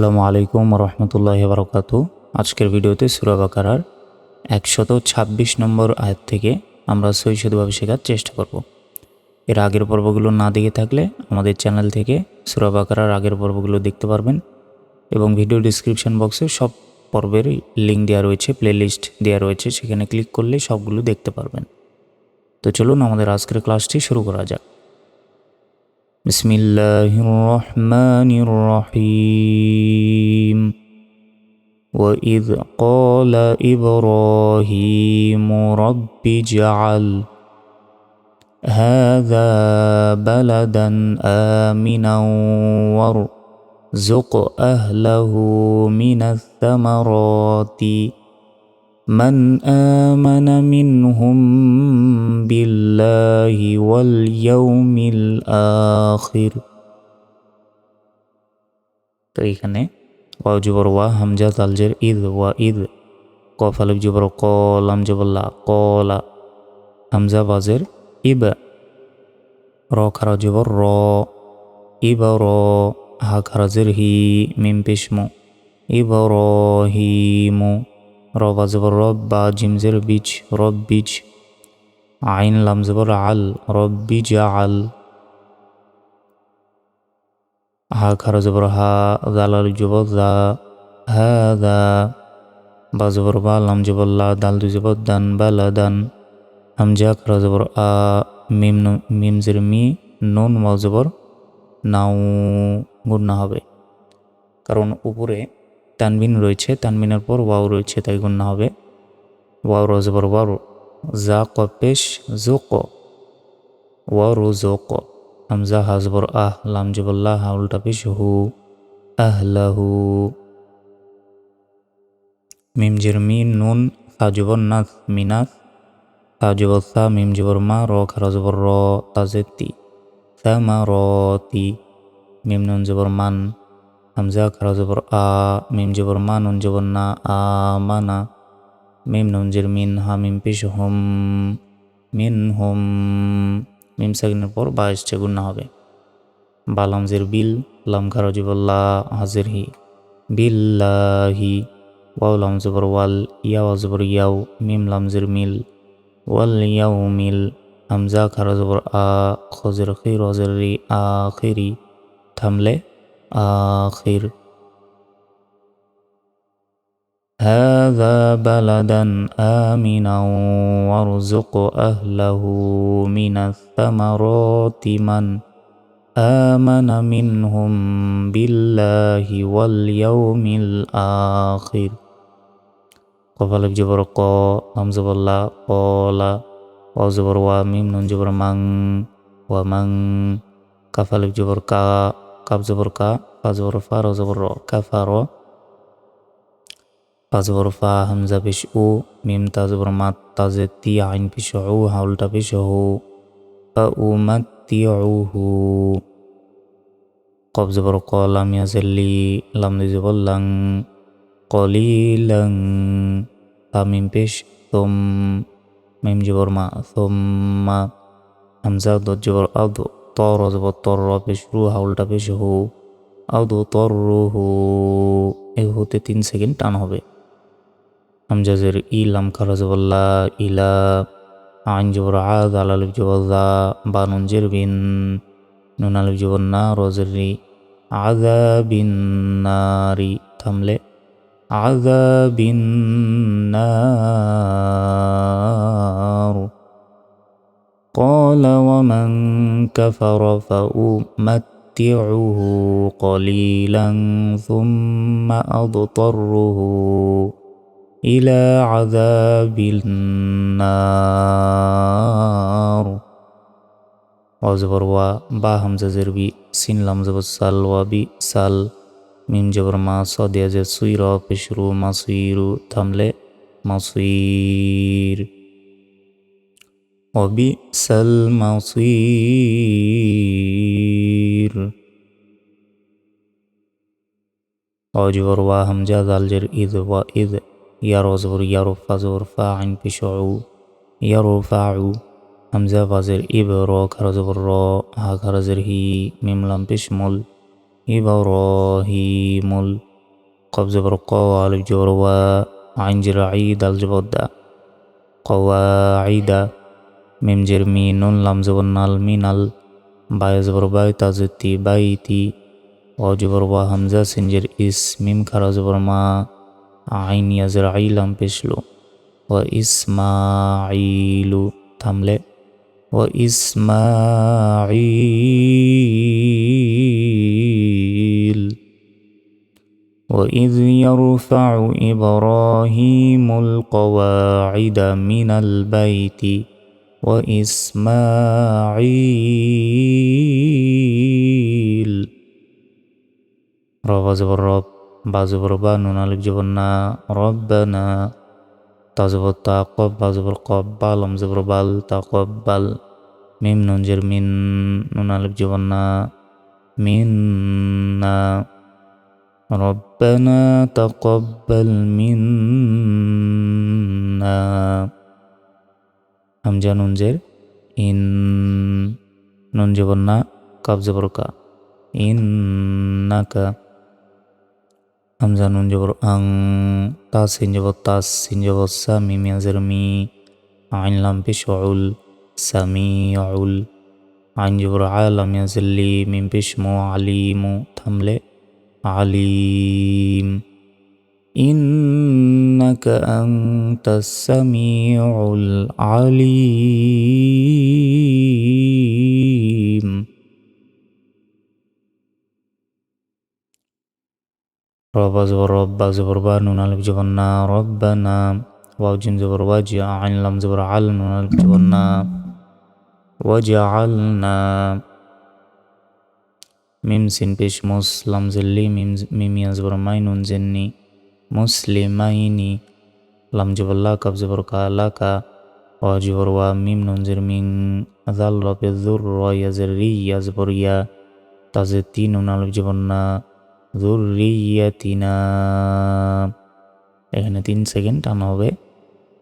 আসসালামু আলাইকুম রহমতুল্লাহ বারকাতু আজকের ভিডিওতে সুরা বাকারার একশত ছাব্বিশ নম্বর আয়াত থেকে আমরা সৈশদভাবে শেখার চেষ্টা করব। এর আগের পর্বগুলো না দেখে থাকলে আমাদের চ্যানেল থেকে সুরা বাকারার আগের পর্বগুলো দেখতে পারবেন এবং ভিডিও ডিসক্রিপশন বক্সে সব পর্বের লিঙ্ক দেওয়া রয়েছে, প্লেলিস্ট দেওয়া রয়েছে, সেখানে ক্লিক করলে সবগুলো দেখতে পারবেন। তো চলুন আমাদের আজকের ক্লাসটি শুরু করা যাক। بسم الله الرحمن الرحيم وإذ قال إبراهيم رب اجعل هذا بلدا آمنا وارزق أهله من الثمرات من آمن منهم بالله واليوم الآخر তো এখানে ওয়াও জবর ওয়া হামজা তালজের ঈদ ওয়া ঈদ কফ আলিফ জবর কলাম জবল্লা কলা হামজা বাজের ইব র খারা জবর র ইব র হা খারাজের হি মিম পেশমো ইব র হিমো রবা জবর রব বা জিমজের বীজ রব বীজ আইন লাম জবর আল রব বীজ আল হা খারা জবর হা জালাল জবর দা, হা দা। বা জবর বা, লাম জবর দাল দু জবর দান, বা লা দান। হামজা খারা জবর আ, মিম মিম জের মি, নুন ওয়া জবর নাও গুন্না হবে। কারণ উপরে তানবিন রয়েছে, তানবিনের পর ওয়াও রয়েছে, তাই গুন্না হবে। ওয়াও রজবর ওয়ারো জা ক পেশ জো ক ওয়ারো জো ক হামজা হাজবর আহ লাম জবল্লাহ হা আহলাহু মিম জের মি নুন সা জবর নাথ মিনাথ সা জবর সা মিম জবর মা র খারা জবর র তাজে তি সা মা র তি মিম নুন জবর মিম নঞ্জের মিন হা মিম পিস হোম মিন হোম মিম সাকিনের পর বাইশ এসছে গুন্না হবে বালামজের বিল লামখা রজিবল্লা হাজির হি বিল্লাহি ওয়াও লামজবর ওয়াল ইয়াও আজবর ইয়াও মিম লামজের মিল ওয়াল ইয়াও মিল হামজা খারজবর আ খজির খির অজের রি আ খিরি থামলে আ খির هذا بلدا آمنا وارزق أهله من الثمرات من آمن منهم بالله واليوم الآخر قفل بجبر قا أم زبر لا قولا وزبر واميم نون جبر من ومن كفل بجبر كا كاب زبر كا فزبر فار زبر كفر জবর র কাফা র ফা হামজা পেশ উ মিম তা জবর মাত তাজে তি আইন পেশ উ হাউলটা পেশ হু উ মাত তি উ হু কব জবর ক লাম ইয়াজেল্লি, লাম দি জবর লাং কলিলাং। ফা মিম পেশ তুম, মিম জবর মা তুম্মা হামজা দত জবর আদো তর জবর তর পেশ রু হাউলটা পেশ হু আউদু তর রু হু এ হতে তিন সেকেন্ড টান হবে। أم زر إي كرز والله إلى عن جبر عاد على الجو جبر ذا بانون جر نون الجو النار وزري عذاب النار. تملئ عذاب النار. قال ومن كفر فأمتعه قليلا ثم أضطره. إلى عذاب النار وزبر و با همزة زربي سين لم زبر سال و بي سال মিম জবর মা সদিয়া যে সুইর পেশরু মাসুইরু থামলে মাসুইর وبئس المصير অজবর ওয়া হামজা জালজের ইদ ওয়া ইদ ইয়ার অজবর ইয়ার ফা আইন পিশউ ইয়ার ফাউ হামজা ফাজের ইব র খারজবর র হা খারজের হি মিমলাম পিসমুল ইব র হি মুল কব জবর ক আলিফ জবর ওয়া আইন জের আই দাল জবর দা কওয়াইদা মিম জের মি নুন লাম জবর নাল মিনাল বায় জবর বাই তাজতি বাইতি ও জবর ওয়া হামজা সিনজের ইস মিম খারা জবর মা عين يزرعيل بشلو وإسماعيل تملئ وإسماعيل وإذ يرفع إبراهيم القواعد من البيت وإسماعيل رواه الرب بعض الربان ونالك جبنا ربنا تزبط تقبل زبر قبل لم زبر بل تقبل ميم ننجر من نونالك جبنا منا ربنا تقبل منا همجا ننجر إن ننجبنا كاب زبرك إنك হামজা নুন জবর আং তা সিন জবর তাস সিন জবর সা মি মিয়াজের মি আইন লাম পেশ উল সামি উল আইন জবর আলাম ইয়াজলি মিম পেশ মো আলিমু থামলে আলিম إنك أنت السميع العليم رب زبر رب زبر با نون الف جبرنا ربنا واو جيم زبر وجع عين لام زبر عل نون الف جبرنا وجعلنا ميم سين بيش موس لام زلي ميم ميم يا زبر ماي نون زني مسلميني لام جبر لا كاب زبر كا لا كا واو جبر وا ميم نون زر مين ذل رب ذر يا زري يا زبر يا تازتي نون الف جبرنا ইয়াতিনা এখানে তিন সেকেন্ড টানা হবে।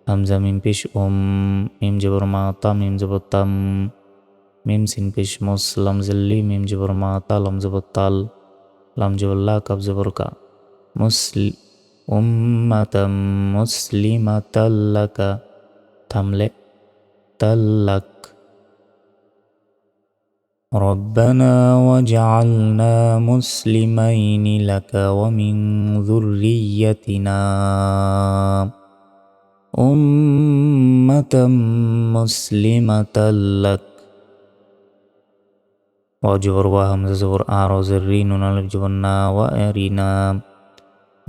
হামজা, মিম, পেশ, ওম। মিম, জবর, মা, তা, মিম, জবর, তাম। মিম, সিন, পেশ, মুস, লাম জিল্লি মিম, জবর, মা, তা, লাম, জবর, তাল। লাম, জবর, লা কাব জবর, কা। মুসলি উম্মাতাম, মুসলিমাতাল্লাকা। থামলে, তাল্লাক। ربنا وجعلنا مسلمين لك ومن ذريتنا أمة مسلمة لك. وجبر وهم زور أعرز الرين نلب جبنا وأرينا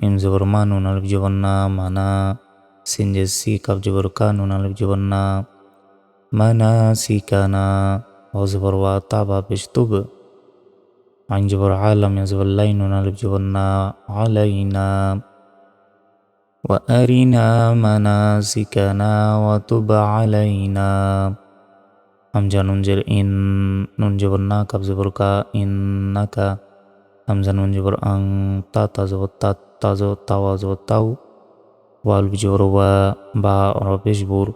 من زور مانو نلف جبنا مانا سنجسي كاب جبر كان نلب جبنا مناسكنا. وزبر وطابع بشتوب عين جبر عالم يزبر لين ونالب جبرنا علينا وأرنا مناسكنا وتب علينا همزة ننجر إن ننجبر نا كب زبر كا إنك همزة ننجبر أن تا تا زبر تا تا زبر تا وزبر تاو والب جبر و با ربش بور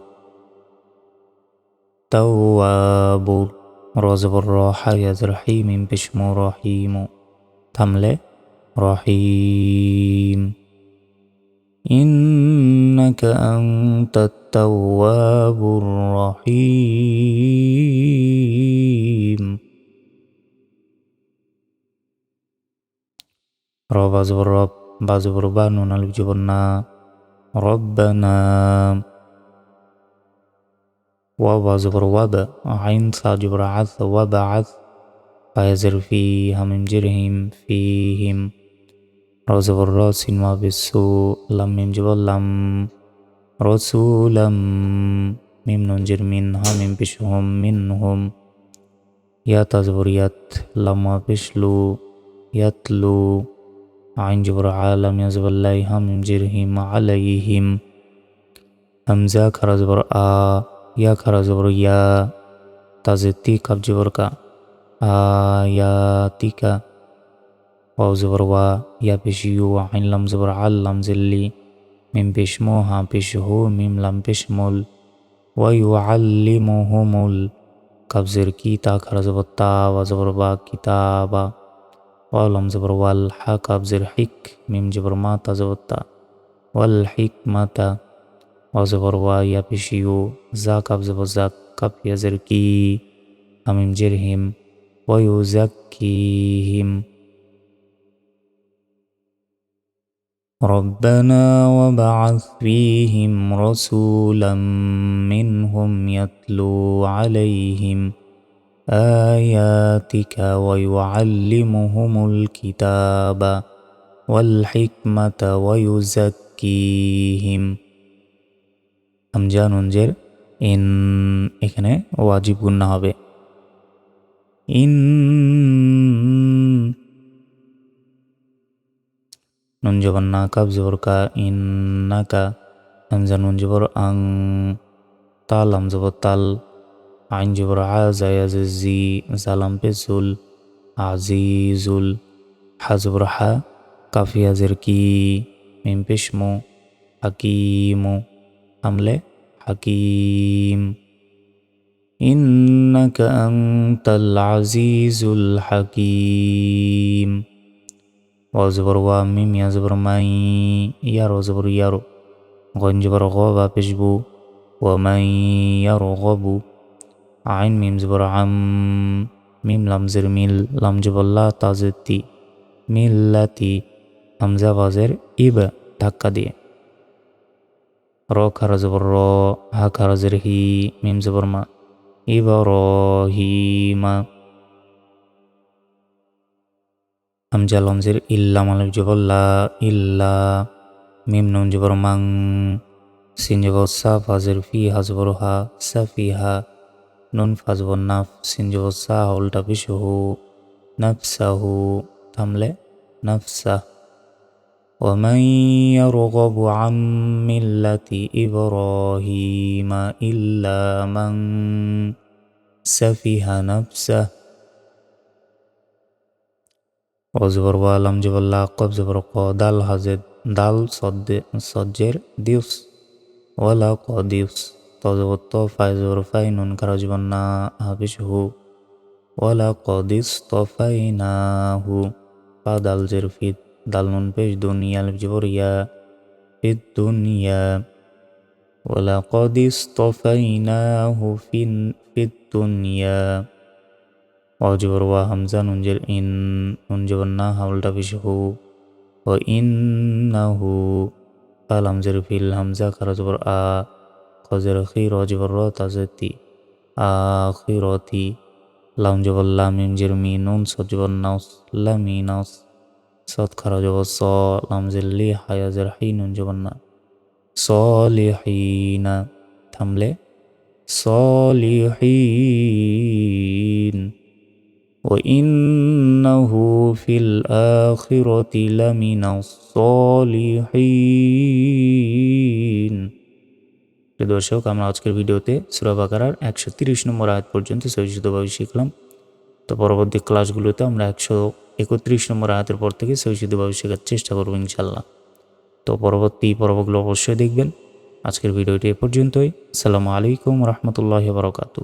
توابور رزب الراحة يا رحيم بشم رحيم. تملي رحيم. إنك أنت التواب الرحيم. رب بازبر رب بازبر بانون الجبنا ربنا. وابا زبر وابا عين صاد جبر عث وابا عث فيزر فيها من جرهم فيهم. روز زبر ما بالسوء لم من جبر لم رسولا ممن ننجر منها بشهم منهم. يا تزبر يت لما بشلو يتلو. عين جبر عالم يزبر الله هم جرهم عليهم. أمزاك رزبر آ آه ya kara jabr ya taje ti kab jabr ka ayatika واو زبر وا یا پیش یو و عین لم زبر عل لم زلی میم پیش مو ها پیش هو میم لم پیش مول و یعلمهم مول کب زر کی تا کر زبر تا و زبر با کتابا و لم زبر وال حق کب وزبروا يبشيو زاكب زبزاكب يزركي أمم جرهم ويزكيهم ربنا وبعث فيهم رسولا منهم يتلو عليهم آياتك ويعلمهم الكتاب والحكمة ويزكيهم হামজা নুনজের ইন, এখানে ওয়াজিব গুন্না হবে। ইন, নুন না কাব জবর কা, ইন নাকা হামজা নুন আং, তাল হাম জবর তাল, আইন জবর আ জায়াজ জি জালাম পেজুল আজিজুল হা, জবর হা কাফিয়া জের, কি, মিম পেশমু হাকিমু থামলে হাকিম। ইন্নাকা আনতাল আজিজুল হাকিম। ওয়াজবর ওয়া মিম ইয়াজবর মাই ইয়ার ওয়াজবর ইয়ারো গঞ্জবর গ বা পেশবু, ওয়া মাই ইয়ারো গবু। আইন মিম জবর আম, মিম লামজের মিল লামজবল্লা তাজেতি, মিল্লাতি, হামজা বাজের ইব ধাক্কা দিয়ে। র খারা জবর হা খারা জের হি মিম জবর মা ইবরহিমা হামজা লমজের ইল্লা মালিক জবল্লা ইল্লা মিম নুন জবর মাং সিন জবর সা ফাজের ফি হা সাফিহা নুন ফাজবর নাফ সিন জবর সা উল্টা বিশহু নাফসাহু থামলে ومن يرغب عن ملة إبراهيم إلا من سفه نفسه وزبر والم جبل لاقب زبر قادل حزد دال صد صجر ديوس ولا قديوس تزبر طفاي زبر فاينون كرجبنا هبشه ولا قديس طفيناه قادل زرفيد দাল নুন পেশ দুনিয়া আলিফ জবর ইয়া ফিদ দুনিয়া ولقد اصطفيناه في في الدنيا وجبر وهمزة ننجر إن ننجبنا حول تفشه وإنه قال همزر في الهمزة كرجبر آ قزر خير وجبر را تزتي آخرتي لام جبر لام جرمي نون سجبر نوس لامي نوس صاد خرج والصا لمزل لي حيازر حين جبنا صالحين থামলে صالحين وإنه في الآخرة لمن الصالحين দর্শক আমরা আজকের ভিডিওতে সুরা বাকারার একশো তিরিশ নম্বর আয়াত পর্যন্ত সহিষ্ণুভাবে শিখলাম তো পরবর্তী ক্লাসগুলোতে আমরা একশো একত্রিশ নম্বর আয়াতের পর থেকে সহিষ্ণুভাবে শেখার চেষ্টা করব ইনশাল্লাহ তো পরবর্তী পর্বগুলো অবশ্যই দেখবেন। আজকের ভিডিওটি এ পর্যন্তই। সালামু আলাইকুম রহমতুল্লাহ বারকাতু